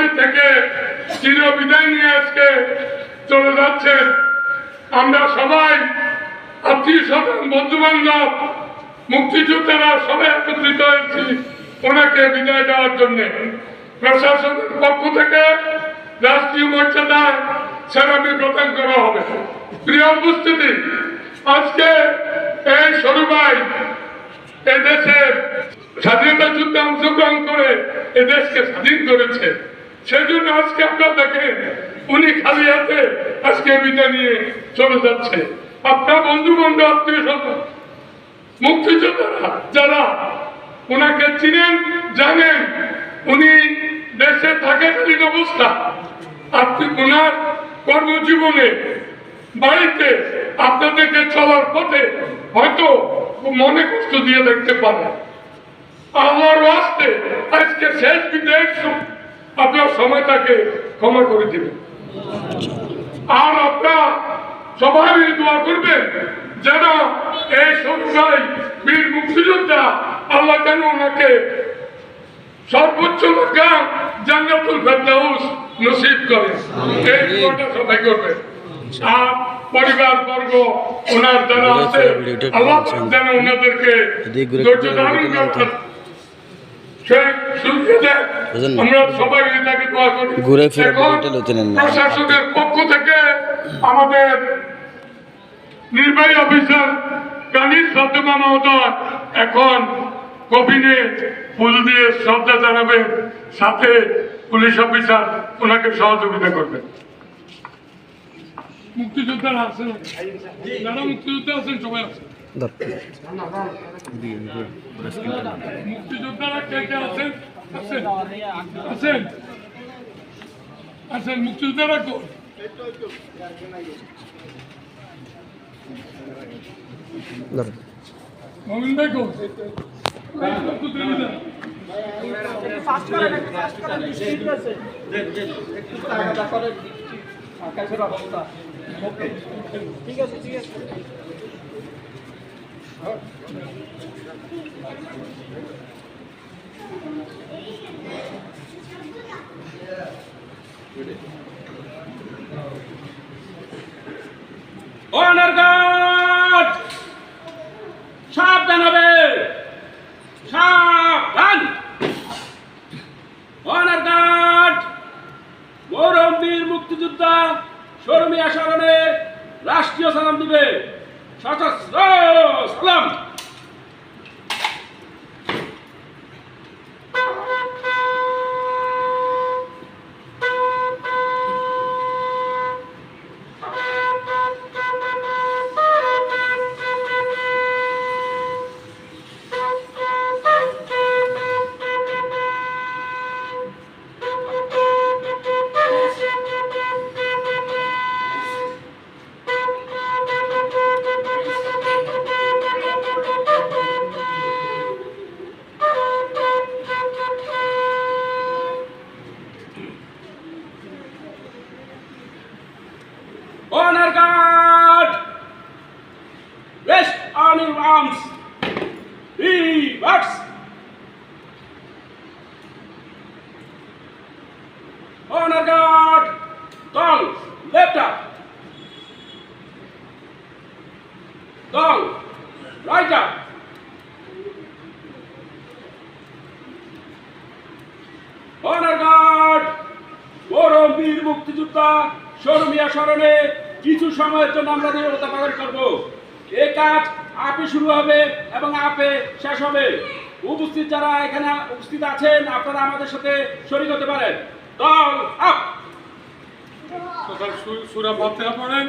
মাঝে থেকে চির বিদায় নিয়ে আজকে চলে যাচ্ছেন। আমরা সবাই আত্মীয় স্বজন বন্ধু বান্ধব মুক্তিযোদ্ধারা সবাই একত্রিত হয়েছি ওনাকে বিদায় দেওয়ার জন্য। প্রশাসনের পক্ষ থেকে রাষ্ট্রীয় মর্যাদায় সেরামি প্রদান করা হবে। প্রিয় উপস্থিতি, আজকে এই সরুবাই এদেশের স্বাধীনতা যুদ্ধে অংশগ্রহণ করে এদেশকে স্বাধীন করেছে। সেজন্য আজকে আপনারা দেখেন উনি খালি হাতে আজকে বিদায় নিয়ে চলে যাচ্ছে। আপনার বন্ধু বান্ধব আত্মীয় স্বজন, মুক্তিযোদ্ধারা যারা ওনাকে চিনেন, জানেন, উনি দেশে থাকাকালীন অবস্থা, আপনি ওনার কর্মজীবনে, বাড়িতে আপনাদেরকে চলার পথে হয়তো মনে কষ্ট দিয়ে দেখতে পারেন। আল্লাহর ওয়াস্তে আজকে শেষ বিদেশ আপনার সময়টাকে ক্ষমা করে দিবেন। আর আপনার সবাই দোয়া করবেন যেন এই সন্ধ্যায় বীর মুক্তিযোদ্ধা আল্লাহ যেন ওনাকে সর্বোচ্চ মাকাম জান্নাতুল ফেরদাউস নসিব করে এই দোয়াটা সবাই করবেন। আর পরিবার বর্গ ওনার যারা আছে আল্লাহ যেন ওনাদেরকে ধৈর্য ধারণ করতে দোয়া করি। ঘুরে ফিরে। প্রশাসনের পক্ষ থেকে আমাদের নির্বাহী অফিসার কানির সদ্যমা মহোদয় এখন কবিনে ফুল দিয়ে শ্রদ্ধা জানাবেন সাথে পুলিশ অফিসার ওনাকে সহযোগিতা করবেন মুক্তিযোদ্ধারা আছেন? যারা মুক্তিযোদ্ধা আছেন সবাই আছেন। মুক্তিযোদ্ধারা কে কে আছেন? আছেন আছেন আছেন মুক্তিযোদ্ধারা কোন মমিন ভাই ওকে ঠিক আছে ঠিক আছে অনার গার্ড সাবধান হবে! সাবধান! অনার গার্ড গৌরববীর মুক্তিযোদ্ধা শর্মিয়া স্মরণে রাষ্ট্রীয় সালাম দিবে। সশস্ত্র সালাম! On your arms! Reverse! Honor guard! Down! Left up! Down! Right up! Honor guard! গরম বীর মুক্তিযোদ্ধা শর্মিয়া স্মরণে কিছু সময়ের জন্য আমরা নিরবতা পালন করব এ কাজ আপে শুরু হবে এবং আপে শেষ হবে। উপস্থিত যারা এখানে উপস্থিত আছেন আপনারা আমাদের সাথে শরীর হতে পারেন। দল আপ! পড়েন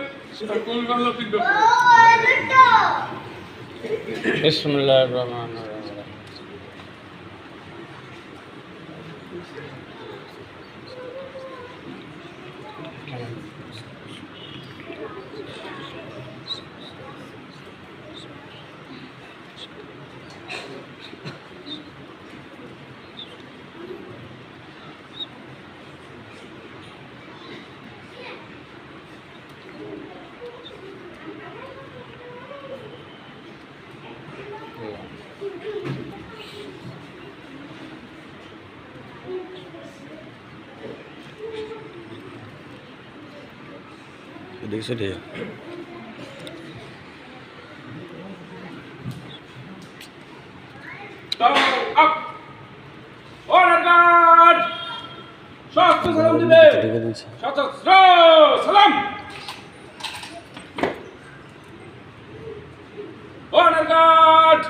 দেখছ রে সালাম দিবে। ঢুকে দিয়েছে। সশস্ত্র সালাম। অনার গার্ড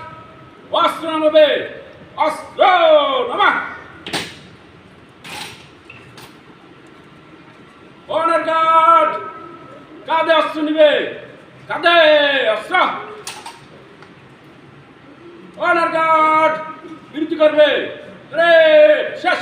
অস্ত্র নামাবে অস্ত্র নামা অনার গার্ড কাঁধে অস্ত্র নিবে। কাঁধে অস্ত্র অনার গার্ড বিরতি করবে। রে শেষ।